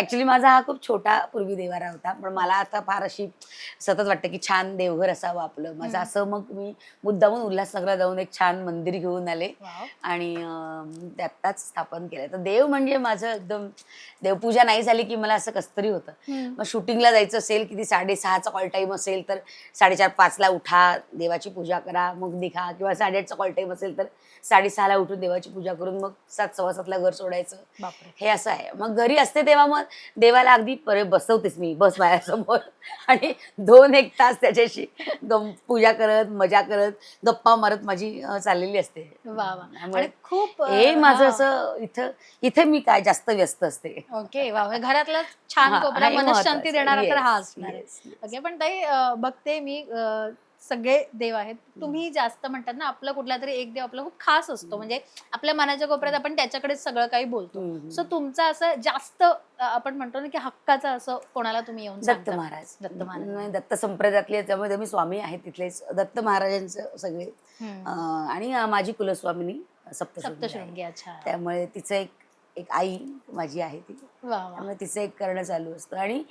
Actually माझा हा खूप छोटा पूर्वी देवारा होता. पण मला आता फार अशी सतत वाटतं की छान देवघर असावं आपलं. माझं. असं मग मी मुद्दामून उल्हासनगरला जाऊन एक छान मंदिर घेऊन आले. आणि अं, ते आत्ताच स्थापन केलं. तर देव म्हणजे माझं एकदम देवपूजा नाही झाली की मला असं कसतरी होतं. मग शूटिंगला जायचं असेल किती साडेसहाचा कॉल टाईम असेल तर साडेचार पाचला उठा देवाची पूजा करा मग निघा. किंवा साडेआठचा कॉल टाईम असेल तर साडेसहाला उठून देवाची पूजा करून मग सात सव्वा सातला घर सोडायचं. हे असं आहे. मग घरी असते तेव्हा मग देवाला अगदी परे बसवतेच मी बस माझ्यासमोर आणि दोन एक तास त्याच्याशी गम पूजा करत मजा करत गप्पा मारत माझी चाललेली असते वा वा खूप हे माझं. असं इथं इथे मी काय जास्त व्यस्त असते ओके वा वा. घरातला छान कोपरा मनशांती. देणारा तर हा असणार. ओके पण ताई बघते मी सगळे देव आहेत. तुम्ही जास्त म्हणतात ना आपला कुठला तरी एक देव आपला खूप खास असतो. म्हणजे आपल्या मनाच्या कोपऱ्यात आपण त्याच्याकडेच सगळं काही बोलतो. सो तुमचं असं जास्त आपण म्हणतो ना की हक्काचं असं कोणाला तुम्ही येऊन दत्त? महाराज. दत्त महाराज. दत्त संप्रदायातले त्यामुळे मी स्वामी आहेत तिथलेच दत्त महाराजांचं सगळे. आणि माझी कुलस्वामिनी सप्तशृंगी आहे. अच्छा. त्यामुळे तिचं एक एक आई माझी आहे ती. त्यामुळे तिचं एक करणं चालू असतं. आणि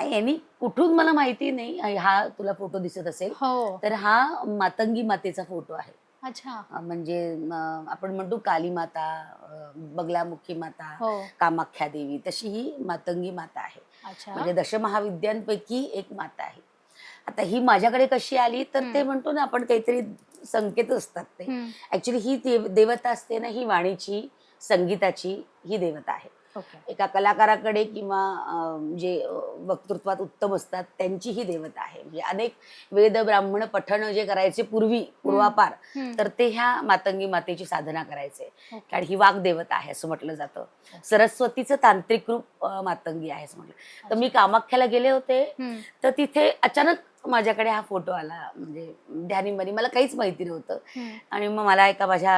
यांनी कुठून मला माहिती नाही हा तुला फोटो दिसत असेल. हो. तर हा मातंगी मातेचा फोटो आहे. अच्छा. म्हणजे आपण म्हणतो काली माता बगलामुखी माता हो. कामाख्या देवी तशी ही मातंगी माता आहे. अच्छा. म्हणजे दशमहाविद्यांपैकी एक माता आहे. आता ही माझ्याकडे कशी आली तर ते. म्हणतो ना आपण काहीतरी संकेत असतात ते. ऍक्च्युली ही देव- देवता असते ना ही वाणीची संगीताची ही देवता आहे. एका कलाकाराकडे किंवा जे वक्तृत्वात उत्तम असतात त्यांची ही देवता आहे. म्हणजे अनेक वेद ब्राह्मण पठण जे करायचे पूर्वी पूर्वापार. तर ते ह्या मातंगी मातेची साधना करायचे. कारण ही वाग्देवता आहे असं म्हटलं जातं. सरस्वतीचं तांत्रिक रूप मातंगी आहे असं म्हटलं. तर मी कामाख्याला गेले होते. तर तिथे अचानक माझ्याकडे हा फोटो आला म्हणजे ध्यानीमनी मला काहीच माहिती नव्हतं. आणि मग मला एका माझ्या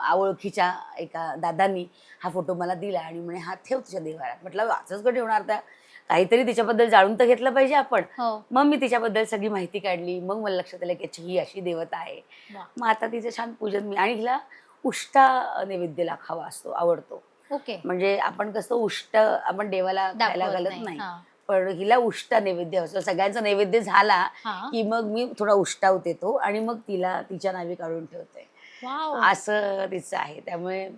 आवळखीच्या एका दादांनी हा फोटो मला दिला आणि म्हणे हा ठेव तुझ्या देवारात म्हटलं वाचच का ठेवणार त्या. काहीतरी तिच्याबद्दल जाणून तर घेतलं पाहिजे आपण. हो. मग मी तिच्याबद्दल सगळी माहिती काढली. मग मला लक्षात आलं की ही अशी देवता आहे. मग आता तिचं छान पूजन मी आणि हिला उष्टा नैवेद्य खावा असतो आवडतो. ओके. म्हणजे आपण कसं उष्ट आपण देवाला खायला घालत नाही. पण हिला उष्टा नैवेद्य असतो सगळ्यांचा नैवेद्य झाला हा. की मग मी थोडा उष्टाव देतो आणि मग तिला तिच्या नावे काढून ठेवते वाव. असं तिचं आहे त्यामुळे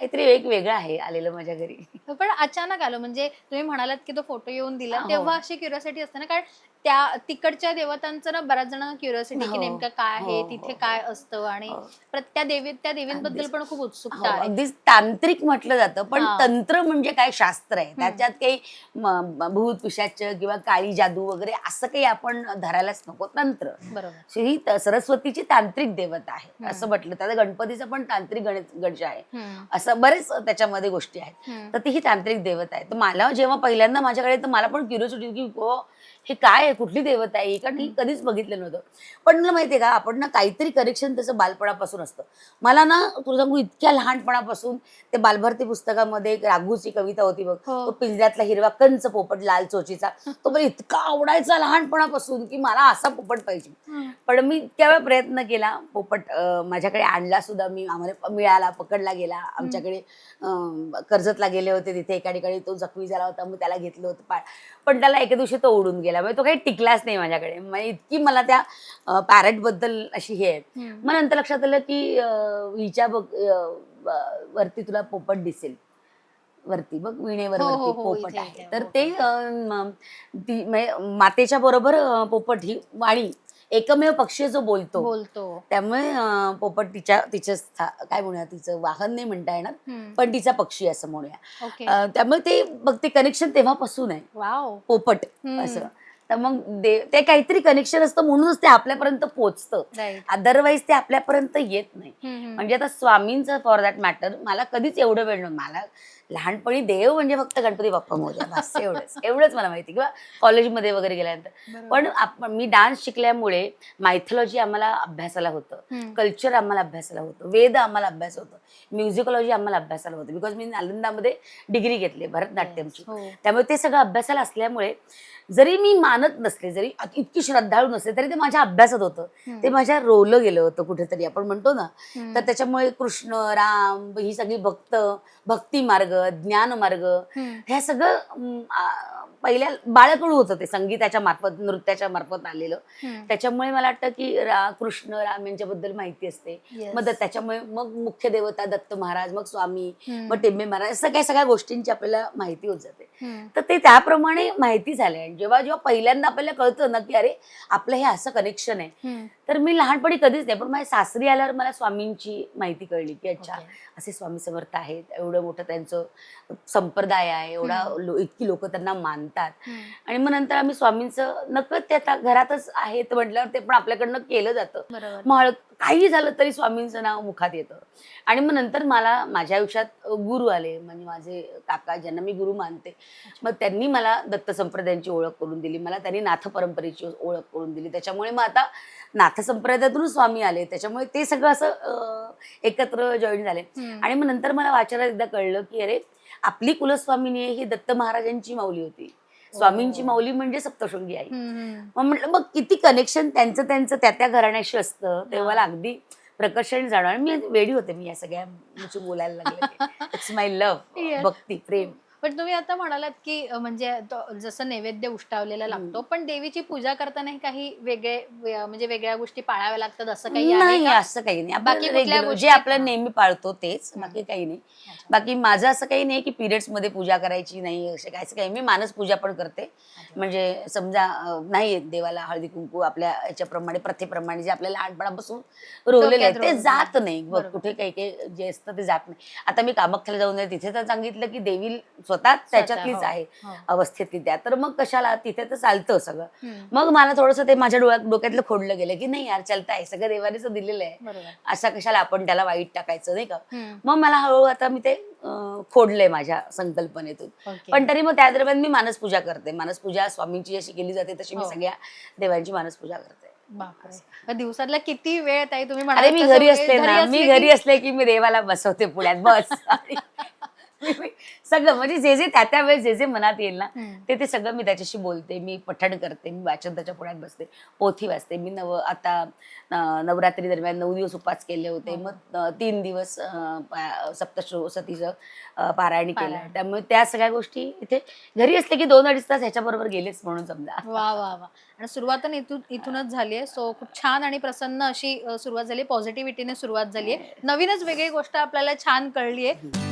काहीतरी एक वेगळं आहे आलेलं माझ्या घरी. पण अचानक आलं. म्हणजे तुम्ही म्हणालात की तो फोटो येऊन दिला. हो. तेव्हा अशी क्युरियोसिटी असते ना. कारण त्या तिकडच्या देवतांचं ना बऱ्याच जणांना क्युरियोसिटी की हो. नेमकं काय आहे हो, तिथे हो, काय असतं आणि हो. त्या देवी त्या देवींबद्दल. पण खूप हो, उत्सुकता आहे. अगदीच तांत्रिक म्हटलं जातं. पण हा. तंत्र म्हणजे काय शास्त्र आहे? त्याच्यात काही म- म- भूत पिशाच किंवा काळी जादू वगैरे असं काही आपण धरायलाच नको. तंत्र. बरोबर. ही त- सरस्वतीची तांत्रिक देवता आहे. असं म्हटलं. त्याचा गणपतीचा पण तांत्रिक गणित गणश आहे. हम्म. असं बरेच त्याच्यामध्ये गोष्टी आहेत. तर ती ही तांत्रिक देवता आहे तर मला जेव्हा पहिल्यांदा माझ्याकडे तर मला पण क्युरियोसिटी होती की "ओ, हे काय आहे? कुठली देवता आहे? कारण ही कधीच बघितलं नव्हतं. पण मला माहितीये का? आपण ना काहीतरी करेक्शन त्याचं बालपणापासून असतं. मला ना तुला सांगू इतक्या लहानपणापासून ते बालभारती पुस्तकामध्ये एक राघूची कविता होती बघ. हो. तो पिंजऱ्यातला हिरवा कंच पोपट लाल चोचीचा. तो मला इतका आवडायचा लहानपणापासून की मला असा पोपट पाहिजे. पण मी इतक्या वेळा प्रयत्न केला. पोपट माझ्याकडे आणला सुद्धा मी. आम्हाला मिळाला पकडला गेला. आमच्याकडे अं, कर्जतला गेले होते तिथे एका ठिकाणी तो जखमी झाला होता मग त्याला घेतलं होतं पा पण त्याला एके दिवशी तो उडून गेला. म्हणजे तो काही टिकलाच नाही माझ्याकडे. म्हणजे इतकी मला त्या पॅरेटबद्दल अशी हे आहे. मग नंतर लक्षात आलं की हिच्या बघ वरती तुला पोपट दिसेल. वरती बघ विणेवर वरती पोपट आहे. तर. ते मातेच्या बरोबर पोपट ही वाणी एकमेव पक्षी जो बोलतो बोलतो. त्यामुळे पोपट तिच्या तिचं काय म्हणूया तिचं वाहन नाही म्हणता येणार. पण तिचा पक्षी असं म्हणूया. त्यामुळे ते बघ ते कनेक्शन तेव्हापासून आहे. पोपट. असं. तर मग ते काहीतरी कनेक्शन असतं म्हणूनच ते आपल्यापर्यंत पोचतं. राईट अदरवाईज ते आपल्यापर्यंत येत नाही. म्हणजे आता स्वामींचं फॉर दॅट मॅटर मला कधीच एवढं वेळ नव्हतं. मला लहानपणी देव म्हणजे फक्त गणपती बाप्पा मोर्या बस एवढंच. एवढंच मला माहिती. किंवा कॉलेजमध्ये वगैरे गेल्यानंतर. पण आपण मी डान्स शिकल्यामुळे मायथॉलॉजी आम्हाला अभ्यासाला होतं. कल्चर आम्हाला अभ्यासाला होतं. वेद आम्हाला अभ्यास होतं. म्युझिकॉलॉजी आम्हाला अभ्यासाला होतं. बिकॉज मी नालंदामध्ये डिग्री घेतली भरतनाट्यमची. हो. त्यामुळे ते सगळं अभ्यासाला असल्यामुळे जरी मी मानत नसले जरी इतकी श्रद्धाळू नसले तरी ते माझ्या अभ्यासात होतं. ते माझ्या रोवलं गेलं होतं कुठेतरी. आपण म्हणतो ना तर त्याच्यामुळे कृष्ण राम ही सगळी भक्त भक्ती मार्ग ज्ञानमार्ग हम्म. हे सगळं पहिल्या बाळकडू होतं ते संगीताच्या मार्फत नृत्याच्या मार्फत आलेलं. त्याच्यामुळे मला वाटतं की रा कृष्ण राम यांच्याबद्दल माहिती असते. मग त्याच्यामुळे मग मुख्य देवता दत्त महाराज मग स्वामी. मग टेंबे महाराज सगळ्या सगळ्या गोष्टींची आपल्याला माहिती होत जाते. तर ते त्याप्रमाणे माहिती झालंय जेव्हा जेव्हा पहिल्यांदा आपल्याला कळतं ना की अरे आपलं हे असं कनेक्शन आहे. तर मी लहानपणी कधीच नाही पण माझ्या सासरी आल्यावर मला स्वामींची माहिती कळली की अच्छा. असे स्वामी समर्थ आहेत एवढं मोठं त्यांचं संप्रदाय आहे एवढा इतकी लोक त्यांना मानतात हम्म. आणि मग नंतर आम्ही स्वामींचं नकळत ते आता घरातच आहेत म्हटल्यावर ते पण आपल्याकडनं केलं जातं. मग काही झालं तरी स्वामींचं नाव मुखात येतं. आणि मग नंतर मला माझ्या आयुष्यात गुरु आले. म्हणजे माझे काका ज्यांना मी गुरु मानते. मग त्यांनी मला दत्त संप्रदायांची ओळख करून दिली. मला त्यांनी नाथ परंपरेची ओळख करून दिली. त्याच्यामुळे मग आता नाथ संप्रदायातून स्वामी आले. त्याच्यामुळे ते सगळं असं एकत्र जॉईन झाले. आणि मग नंतर मला वाचनात एकदा कळलं की अरे आपली कुलस्वामिनी ही दत्त महाराजांची माऊली होती. स्वामींची ओ. माऊली म्हणजे सप्तशृंगी आई. मग म्हटलं मग किती कनेक्शन त्यांचं त्यांचं त्या त्या घराण्याशी असतं ते हा. मला अगदी प्रकर्षण जाणवलं मी वेडी होते मी या सगळ्या बोलायला लागले इट्स माय लव्ह. भक्ती प्रेम पण तुम्ही आता म्हणालात की अ, म्हणजे तो- जसं नैवेद्य उष्टावलेला लागतो पण देवीची पूजा करतानाही काही वेगळे वे- म्हणजे वेगळ्या गोष्टी पाळाव्या लागतात असं काही आहे नाही का? असं काही नाही बाकी कुठल्या गोष्टी? जे आपलं. नेहमी पाळतो तेच. बाकी काही नाही अच्छा. बाकी माझं असं काही नाही की पिरियड्समध्ये पूजा करायची नाही असं काय असं काही मी मानस पूजा पण करते म्हणजे समजा अं, नाही येत देवाला हळदी कुंकू आपल्या याच्याप्रमाणे प्रथेप्रमाणे जे आपल्या लहानपणापासून रोवलेलं आहे ते. जात नाही बघ, बरोबर. कुठे काही काही जे असतं ते जात नाही आता मी कामाख्याला जाऊन तिथे तर सांगितलं की देवी स्वतः त्याच्यातलीच हो. आहे हो. अवस्थेतली त्या तर मग कशाला तिथे तर चालतं सगळं. मग मला थोडंसं ते माझ्या डोळ्यात डोक्यातलं खोडलं गेलं की नाही यार चलता आहे सगळं देवानेच दिलेलं आहे असा कशाला आपण त्याला वाईट टाकायचं नाही का. मग मला हळूहळू आता मी ते खोडलंय माझ्या संकल्पनेतून. पण तरी मग त्या दरम्यान मी मानसपूजा करते मानसपूजा स्वामींची जशी केली जाते तशी मी हो. सगळ्या देवांची मानसपूजा करते दिवसातला किती वेळ ताई तुम्ही मी घरी असले ना मी की- घरी असले की मी देवाला बसवते पुण्यात बस सगळं म्हणजे जे जे त्या त्या वेळेस जे जे मनात येईल ना. ते ते सगळं मी त्याच्याशी बोलते मी पठण करते मी वाचन त्याच्या पुण्यात बसते पोथी वाचते. मी नव आता नवरात्री दरम्यान नऊ दिवस उपास केले होते. हो. मग तीन दिवस सप्तश्रो सतीचं पारायणी केलं. त्यामुळे त्या सगळ्या गोष्टी इथे घरी असले की दोन अडीच तास ह्याच्याबरोबर गेलेच म्हणून समजा. वा वा वा. आणि सुरुवात इथून इथूनच झाली आहे. सो खूप छान आणि प्रसन्न अशी सुरुवात झाली पॉझिटिव्हिटीने सुरुवात झाली आहे. नवीनच वेगळी गोष्ट आपल्याला छान कळली आहे.